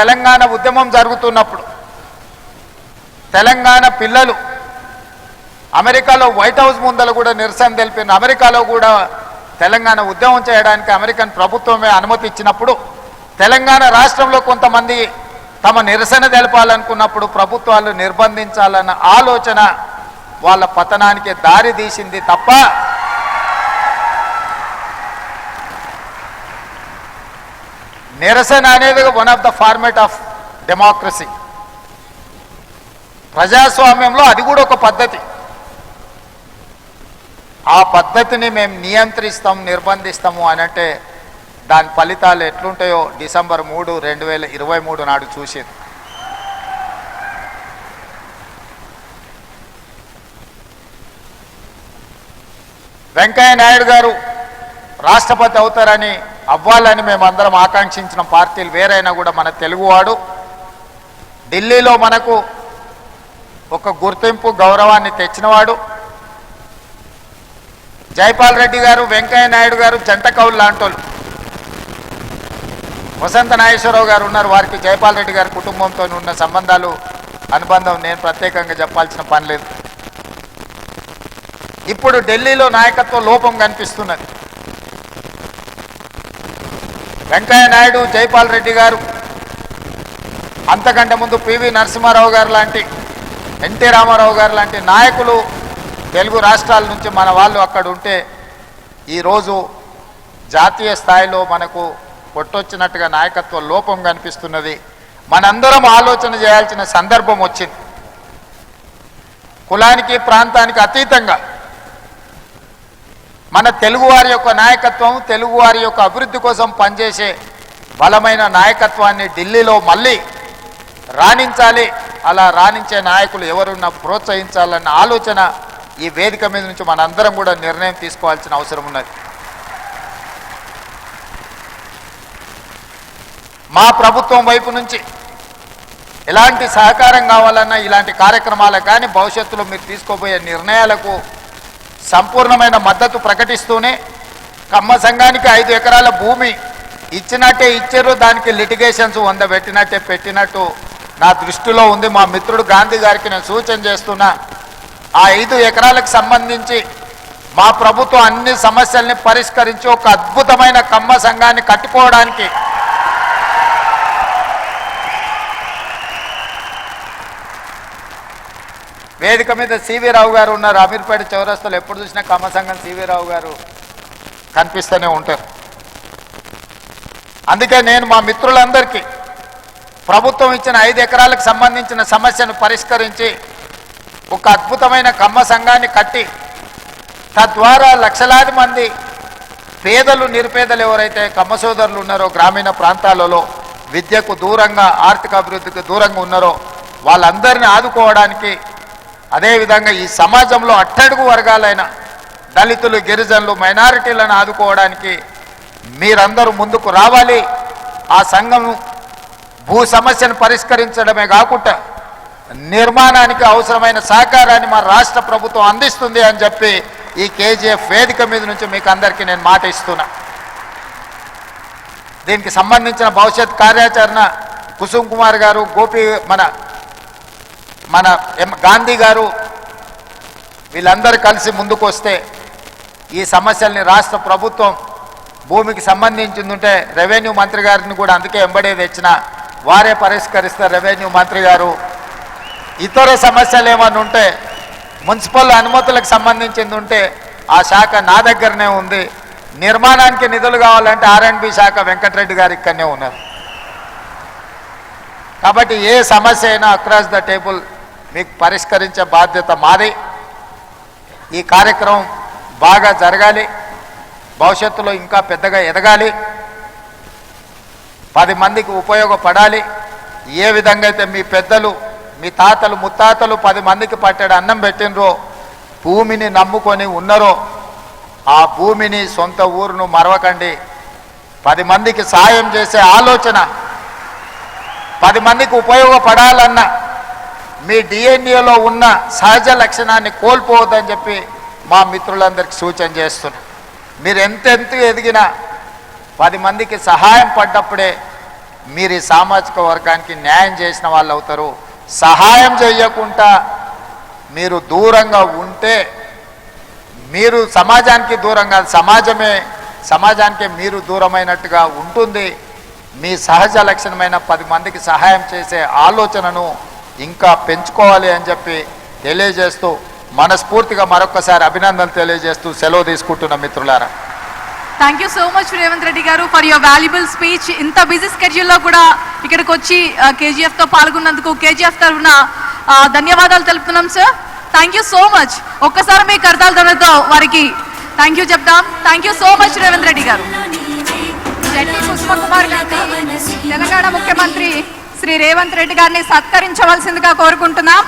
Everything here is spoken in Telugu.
తెలంగాణ ఉద్యమం జరుగుతున్నప్పుడు తెలంగాణ పిల్లలు అమెరికాలో వైట్ హౌస్ ముందర కూడా నిరసన తెలిపిన అమెరికాలో కూడా తెలంగాణ ఉద్యమం చేయడానికి అమెరికన్ ప్రభుత్వమే అనుమతి ఇచ్చినప్పుడు తెలంగాణ రాష్ట్రంలో కొంతమంది తమ నిరసన తెలపాలనుకున్నప్పుడు ప్రభుత్వాలు నిర్బంధించాలన్న ఆలోచన వాళ్ళ పతనానికి దారి తీసింది తప్ప నిరసన అనేది one of the format of democracy ప్రజాస్వామ్యంలో అది కూడా ఒక పద్ధతి. ఆ పద్ధతిని మేము నియంత్రిస్తాం నిర్బంధిస్తాము అని అంటే దాని ఫలితాలు ఎట్లుంటాయో డిసెంబర్ మూడు రెండు వేల ఇరవై మూడు నాడు చూసింది. వెంకయ్య నాయుడు గారు రాష్ట్రపతి అవుతారని అవ్వాలని మేమందరం ఆకాంక్షించిన పార్టీలు వేరైనా కూడా మన తెలుగువాడు. ఢిల్లీలో మనకు ఒక గుర్తింపు గౌరవాన్ని తెచ్చినవాడు. జైపాల్ రెడ్డి గారు వెంకయ్య నాయుడు గారు జంట కౌలు లాంటోళ్ళు. వసంత నాగేశ్వరరావు గారు ఉన్నారు వారికి జైపాల్ రెడ్డి గారి కుటుంబంతో ఉన్న సంబంధాలు అనుబంధం నేను ప్రత్యేకంగా చెప్పాల్సిన పని లేదు. ఇప్పుడు ఢిల్లీలో నాయకత్వ లోపం కనిపిస్తున్నది. వెంకయ్య నాయుడు జైపాల్ రెడ్డి గారు అంతకంటే ముందు పివి నరసింహారావు గారు లాంటి ఎన్టీ రామారావు గారు లాంటి నాయకులు తెలుగు రాష్ట్రాల నుంచి మన వాళ్ళు అక్కడ ఉంటే ఈరోజు జాతీయ స్థాయిలో మనకు కొట్టొచ్చినట్టుగా నాయకత్వ లోపం కనిపిస్తున్నది. మనందరం ఆలోచన చేయాల్సిన సందర్భం వచ్చింది. కులానికి ప్రాంతానికి అతీతంగా మన తెలుగువారి యొక్క నాయకత్వం తెలుగువారి యొక్క అభివృద్ధి కోసం పనిచేసే బలమైన నాయకత్వాన్ని ఢిల్లీలో మళ్ళీ రాణించాలి. అలా రాణించే నాయకులు ఎవరున్నా ప్రోత్సహించాలన్న ఆలోచన ఈ వేదిక మీద నుంచి మనందరం కూడా నిర్ణయం తీసుకోవాల్సిన అవసరం ఉన్నది. మా ప్రభుత్వం వైపు నుంచి ఎలాంటి సహకారం కావాలన్నా ఇలాంటి కార్యక్రమాలకు కానీ భవిష్యత్తులో మీరు తీసుకోబోయే నిర్ణయాలకు సంపూర్ణమైన మద్దతు ప్రకటిస్తూనే కమ్మ సంఘానికి ఐదు ఎకరాల భూమి ఇచ్చినట్టే ఇచ్చారు. దానికి లిటిగేషన్స్ వంద పెట్టినట్టే పెట్టినట్టు నా దృష్టిలో ఉంది. మా మిత్రుడు గాంధీ గారికి నేను సూచన చేస్తున్నా. ఆ ఐదు ఎకరాలకు సంబంధించి మా ప్రభుత్వం అన్ని సమస్యల్ని పరిష్కరించి ఒక అద్భుతమైన కమ్మ సంఘాన్ని కట్టుకోవడానికి వేదిక మీద సివి రావు గారు ఉన్నారు. అమీర్పేట చౌరస్తాలో ఎప్పుడు చూసినా కమ్మ సంఘం సివి రావు గారు కనిపిస్తూనే ఉంటారు. అందుకే నేను మా మిత్రులందరికీ ప్రభుత్వం ఇచ్చిన ఐదు ఎకరాలకు సంబంధించిన సమస్యను పరిష్కరించి ఒక అద్భుతమైన కమ్మ సంఘాన్ని కట్టి తద్వారా లక్షలాది మంది పేదలు నిరుపేదలు ఎవరైతే కమ్మ సోదరులు ఉన్నారో గ్రామీణ ప్రాంతాలలో విద్యకు దూరంగా ఆర్థిక అభివృద్ధికి దూరంగా ఉన్నారో వాళ్ళందరినీ ఆదుకోవడానికి అదేవిధంగా ఈ సమాజంలో అట్టడుగు వర్గాలైన దళితులు గిరిజనులు మైనారిటీలను ఆదుకోవడానికి మీరందరూ ముందుకు రావాలి. ఆ సంఘం భూ సమస్యను పరిష్కరించడమే కాకుండా నిర్మాణానికి అవసరమైన సహకారాన్ని మా రాష్ట్ర ప్రభుత్వం అందిస్తుంది అని చెప్పి ఈ కేజీఎఫ్ వేదిక మీద నుంచి మీకు అందరికీ నేను మాట ఇస్తున్నా. దీనికి సంబంధించిన భవిష్యత్ కార్యాచరణ కుసుమ్ కుమార్ గారు గోపి మన మన ఎం గాంధీ గారు వీళ్ళందరూ కలిసి ముందుకొస్తే ఈ సమస్యల్ని రాష్ట్ర ప్రభుత్వం భూమికి సంబంధించింది ఉంటే రెవెన్యూ మంత్రి గారిని కూడా అందుకే ఎంబడే తెచ్చిన వారే పరిష్కరిస్తారు రెవెన్యూ మంత్రి గారు. ఇతర సమస్యలు ఏమైనా ఉంటే మున్సిపల్ అనుమతులకు సంబంధించింది ఉంటే ఆ శాఖ నా దగ్గరనే ఉంది. నిర్మాణానికి నిధులు కావాలంటే ఆర్ఎండ్బి శాఖ వెంకటరెడ్డి గారు ఇక్కడనే ఉన్నారు. కాబట్టి ఏ సమస్య అయినా అక్రాస్ ద టేబుల్ మీకు పరిష్కరించే బాధ్యత మాది. ఈ కార్యక్రమం బాగా జరగాలి. భవిష్యత్తులో ఇంకా పెద్దగా ఎదగాలి. పది మందికి ఉపయోగపడాలి. ఏ విధంగా అయితే మీ పెద్దలు మీ తాతలు ముత్తాతలు పది మందికి పట్టాడు అన్నం పెట్టినరో భూమిని నమ్ముకొని ఉన్నారో ఆ భూమిని సొంత ఊరును మరవకండి. పది మందికి సాయం చేసే ఆలోచన పది మందికి ఉపయోగపడాలన్న మీ డిఎన్ఏలో ఉన్న సహజ లక్షణాన్ని కోల్పోవద్దని చెప్పి మా మిత్రులందరికీ సూచన చేస్తున్నా మీరు ఎంతెంత ఎదిగినా పది మందికి సహాయం పడ్డప్పుడే మీరు ఈ సామాజిక వర్గానికి న్యాయం చేసిన వాళ్ళు అవుతారు. సహాయం చేయకుండా మీరు దూరంగా ఉంటే మీరు సమాజానికి దూరంగా సమాజమే సమాజానికి మీరు దూరమైనట్టుగా ఉంటుంది. మీ సహజ లక్షణమైన పది మందికి సహాయం చేసే ఆలోచనను ఇంకా పెంచుకోవాలి అని చెప్పి తెలియజేస్తూ మనస్ఫూర్తిగా మరొకసారి అభినందనలు తెలియజేస్తూ సెలవు తీసుకుంటున్న మిత్రులారా. Thank you so much Revanth Reddy గారు ఫర్ యువర్ వాల్యుబుల్ స్పీచ్ ఇంత బిజీ స్కెడ్యూల్లో కూడా ఇక్కడికి వచ్చి కేజీఎఫ్తో పాల్గొన్నందుకు కేజీఎఫ్ తరఫున ధన్యవాదాలు తెలుపుతున్నాం sir thank you so much ఒక్కసారి మీ కర్తాల ధరతో వారికి థ్యాంక్ యూ చెప్తాం thank you so much Revanth Reddy గారు. జడ్పీ కుసుమ కుమార్ గారిని తెలంగాణ ముఖ్యమంత్రి శ్రీ రేవంత్ రెడ్డి గారిని సత్కరించవలసిందిగా కోరుకుంటున్నాం.